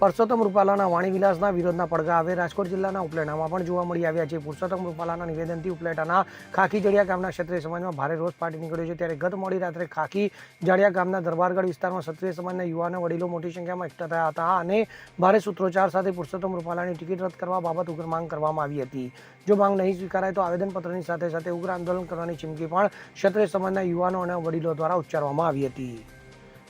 પરસોત્તમ રૂપાલાના વાણી વિલાસના વિરોધના પડઘા હવે રાજકોટ જિલ્લાના ઉપલેટામાં પણ જોવા મળી આવ્યા છે. પુરુષોત્તમ રૂપાલાના નિવેદનથી ઉપલેટાના ખાખી જડિયા ગામના ક્ષત્રિય સમાજમાં ભારે રોષ ફાટી નીકળ્યો છે. ત્યારે ગત મોડી રાત્રે ખાખી જડિયા ગામના દરબારગઢ વિસ્તારમાં ક્ષત્રિય સમાજના યુવાનો વડીલો મોટી સંખ્યામાં એકઠા થયા હતા અને ભારે સૂત્રોચ્ચાર સાથે પુરુષોત્તમ રૂપાલાની ટિકિટ રદ કરવા બાબત ઉગ્ર માંગ કરવામાં આવી હતી. જો માંગ નહીં સ્વીકારાય તો આવેદનપત્રની સાથે સાથે ઉગ્ર આંદોલન કરવાની ચીમકી પણ ક્ષત્રિય સમાજના યુવાનો અને વડીલો દ્વારા ઉચ્ચારવામાં આવી હતી.